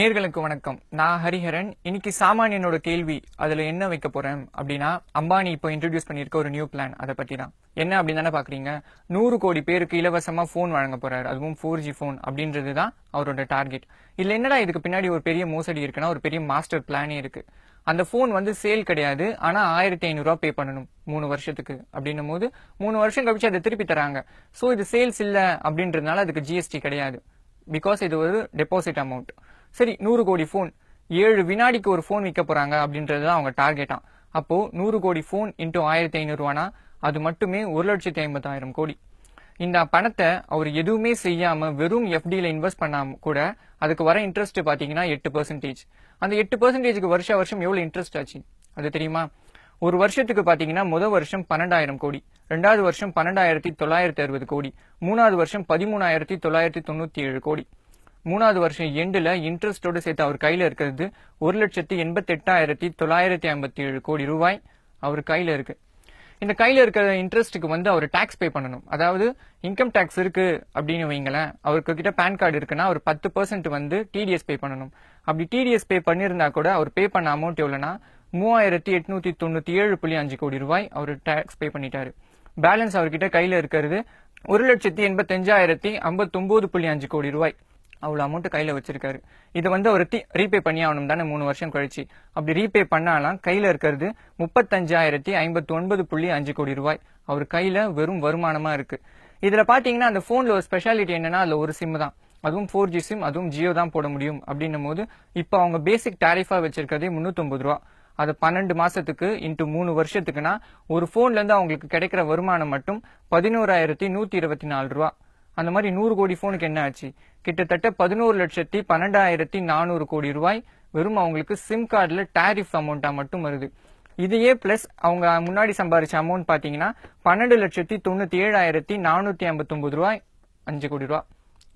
நேர்களுக்கு வணக்கம். நான் ஹரிஹரன். இன்னைக்கு சாமானியனோட கேள்வி அதுல என்ன வைக்க போறேன் அப்படின்னா அம்பானி இப்போ இன்ட்ரடியூஸ் பண்ணியிருக்க ஒரு நியூ பிளான் அதை பத்தி தான். என்ன அப்படின்னு தானே பாக்குறீங்க? நூறு கோடி பேருக்கு இலவசமா போன் வழங்க போறாரு. அதுவும் ஃபோர் ஜி போன் அப்படின்றது தான் அவரோட டார்கெட் இதுல என்னடா இதுக்கு பின்னாடி ஒரு பெரிய மோசடி இருக்குன்னா ஒரு பெரிய மாஸ்டர் பிளானே இருக்கு. அந்த போன் வந்து சேல் கிடையாது. ஆனா ஆயிரத்தி ஐநூறுரூவா பே பண்ணணும் மூணு வருஷத்துக்கு அப்படின்னும் போது மூணு வருஷம் கழிச்சு அதை திருப்பி தராங்க. சோ இது சேல்ஸ் இல்ல அப்படின்றதுனால அதுக்கு ஜிஎஸ்டி கிடையாது. பிகாஸ் இது ஒரு டெபாசிட் அமௌண்ட் சரி நூறு கோடி ஃபோன் ஏழு வினாடிக்கு ஒரு ஃபோன் விற்க போகிறாங்க அப்படின்றது தான் அவங்க டார்கெட்டாக அப்போது நூறு கோடி ஃபோன் இன்ட்டு ஆயிரத்தி ஐநூறுரூவானா அது மட்டுமே ஒரு லட்சத்தி ஐம்பதாயிரம் கோடி. இந்த பணத்தை அவர் எதுவுமே செய்யாமல் வெறும் எஃப்டியில் இன்வெஸ்ட் பண்ணாம கூட அதுக்கு வர இன்ட்ரெஸ்ட் பார்த்தீங்கன்னா எட்டு பர்சன்டேஜ் அந்த எட்டு பர்சன்டேஜுக்கு வருஷ வருஷம் எவ்வளோ இன்ட்ரெஸ்ட் ஆச்சு? அது தெரியுமா? ஒரு வருஷத்துக்கு பார்த்தீங்கன்னா முதல் வருஷம் பன்னெண்டாயிரம் கோடி. ரெண்டாவது வருஷம் பன்னெண்டாயிரத்தி தொள்ளாயிரத்தி அறுபது கோடி. மூணாவது வருஷம் பதிமூணாயிரத்தி தொள்ளாயிரத்தி தொண்ணூற்றி ஏழு கோடி. மூணாவது வருஷம் எண்டுல இன்ட்ரெஸ்டோடு சேர்த்து அவர் கையில இருக்கிறது ஒரு லட்சத்தி எண்பத்தி எட்டாயிரத்தி தொள்ளாயிரத்தி ஐம்பத்தி ஏழு கோடி ரூபாய் அவர் கையில இருக்கு. இந்த கையில இருக்கிற இன்ட்ரெஸ்ட்டுக்கு வந்து அவர் டாக்ஸ் பே பண்ணணும். அதாவது இன்கம் டாக்ஸ் இருக்கு அப்படின்னு வைங்களேன் அவருக்கு கிட்ட பேன் கார்டு இருக்குன்னா அவர் பத்து பர்சன்ட் வந்து டிடிஎஸ் பே பண்ணணும். அப்படி டிடிஎஸ் பே பண்ணியிருந்தா கூட அவர் பே பண்ண அமௌண்ட் எவ்வளவுனா மூவாயிரத்தி எட்நூத்தி தொண்ணூத்தி ஏழு புள்ளி அஞ்சு கோடி ரூபாய் அவர் டாக்ஸ் பே பண்ணிட்டாரு. பேலன்ஸ் அவர்கிட்ட கையில இருக்கிறது ஒரு லட்சத்தி எண்பத்தஞ்சாயிரத்தி ஐம்பத்தொன்பது புள்ளி அஞ்சு கோடி ரூபாய். அவ்வளோ அமௌண்ட் கையில் வச்சிருக்காரு. இது வந்து அவர் ரீபே பண்ணி ஆகணும் தானே மூணு வருஷம் கழிச்சு. அப்படி ரீபே பண்ணாலாம் கையில் இருக்கிறது முப்பத்தஞ்சாயிரத்தி ஐம்பத்தி ஒன்பது புள்ளி அஞ்சு கோடி ரூபாய். அவர் கையில் வெறும் வருமானமாக இருக்கு. இதில் பார்த்தீங்கன்னா அந்த ஃபோனில் ஒரு ஸ்பெஷாலிட்டி என்னன்னா அதில் ஒரு சிம் தான். அதுவும் ஃபோர் ஜி சிம் அதுவும் ஜியோ தான் போட முடியும் அப்படின்னும் போது இப்போ அவங்க பேசிக் டேரிஃபாக வச்சிருக்கிறதே முந்நூற்றம்பது ரூபா. அது பன்னெண்டு மாசத்துக்கு இன்ட்டு மூணு வருஷத்துக்குன்னா ஒரு ஃபோன்லேருந்து அவங்களுக்கு கிடைக்கிற வருமானம் மட்டும் பதினோராயிரத்தி நூற்றி இருபத்தி நாலு ரூபா. அந்த மாதிரி நூறு கோடி ஃபோனுக்கு என்ன ஆச்சு? கிட்டத்தட்ட பதினோரு லட்சத்தி பன்னெண்டாயிரத்தி நானூறு கோடி ரூபாய் வெறும் அவங்களுக்கு சிம் கார்டில் டேரிஃப் அமௌண்ட்டாக மட்டும் வருது. இதையே பிளஸ் அவங்க முன்னாடி சம்பாரிச்ச அமௌண்ட் பார்த்தீங்கன்னா பன்னெண்டு லட்சத்தி தொண்ணூற்றி ஏழாயிரத்தி நானூற்றி ஐம்பத்தொம்பது ரூபாய் அஞ்சு கோடி ரூபா.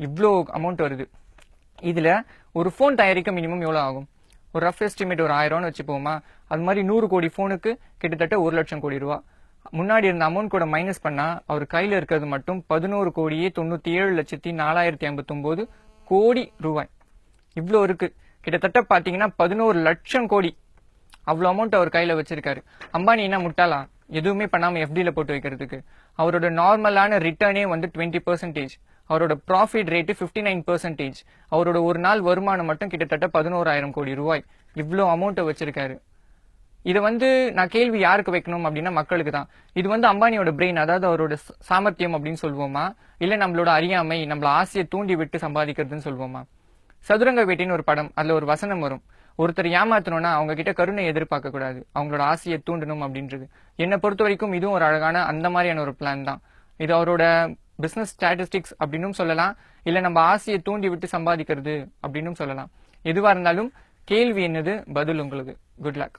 இவ்வளோ அமௌண்ட் வருது. இதில் ஒரு ஃபோன் தயாரிக்க மினிமம் எவ்வளோ ஆகும்? ஒரு ரஃப் எஸ்டிமேட் ஒரு ஆயிரம்னு வச்சுப்போமா? அது மாதிரி நூறு கோடி ஃபோனுக்கு கிட்டத்தட்ட ஒரு லட்சம் கோடி ரூபா. முன்னாடி இருந்த அமௌண்ட் கூட மைனஸ் பண்ணா அவர் கையில இருக்கிறது மட்டும் பதினோரு கோடியே தொண்ணூற்றி ஏழு லட்சத்தி நாலாயிரத்தி ஐம்பத்தொம்போது கோடி ரூபாய். இவ்வளோ இருக்கு. கிட்டத்தட்ட பார்த்தீங்கன்னா பதினோரு லட்சம் கோடி அவ்வளோ அமௌண்ட் அவர் கையில வச்சிருக்காரு. அம்பானி என்ன முட்டாளா? எதுவுமே பண்ணாமல் எஃப்டியில் போட்டு வைக்கிறதுக்கு. அவரோட நார்மலான ரிட்டர்னே வந்து டுவெண்ட்டி பர்சன்டேஜ் அவரோட profit rate fifty nine percentage அவரோட ஒரு நாள் வருமானம் மட்டும் கிட்டத்தட்ட பதினோராயிரம் கோடி ரூபாய். இவ்வளோ அமௌண்ட்டை வச்சிருக்காரு. இதை வந்து நான் கேள்வி யாருக்கு வைக்கணும் அப்படின்னா மக்களுக்கு தான் இது வந்து அம்பானியோட பிரெயின் அதாவது அவரோட சாமர்த்தியம் அப்படின்னு சொல்லுவோமா இல்லை நம்மளோட அறியாமை நம்மள ஆசையை தூண்டி விட்டு சம்பாதிக்கிறதுன்னு சொல்லுவோமா சதுரங்க வேட்டின்னு ஒரு படம் அதில் ஒரு வசனம் வரும். ஒருத்தர் ஏமாத்தணும்னா அவங்க கிட்ட கருணை எதிர்பார்க்க கூடாது அவங்களோட ஆசையை தூண்டணும் அப்படின்றது. என்னை பொறுத்த வரைக்கும் இதுவும் ஒரு அழகான அந்த மாதிரியான ஒரு பிளான் தான். இது அவரோட பிஸ்னஸ் ஸ்டாட்டிஸ்டிக்ஸ் அப்படின்னும் சொல்லலாம். இல்லை நம்ம ஆசையை தூண்டி விட்டு சம்பாதிக்கிறது அப்படின்னும் சொல்லலாம். எதுவாக இருந்தாலும் கேள்வி என்னது? பதில் உங்களுக்கு. Good luck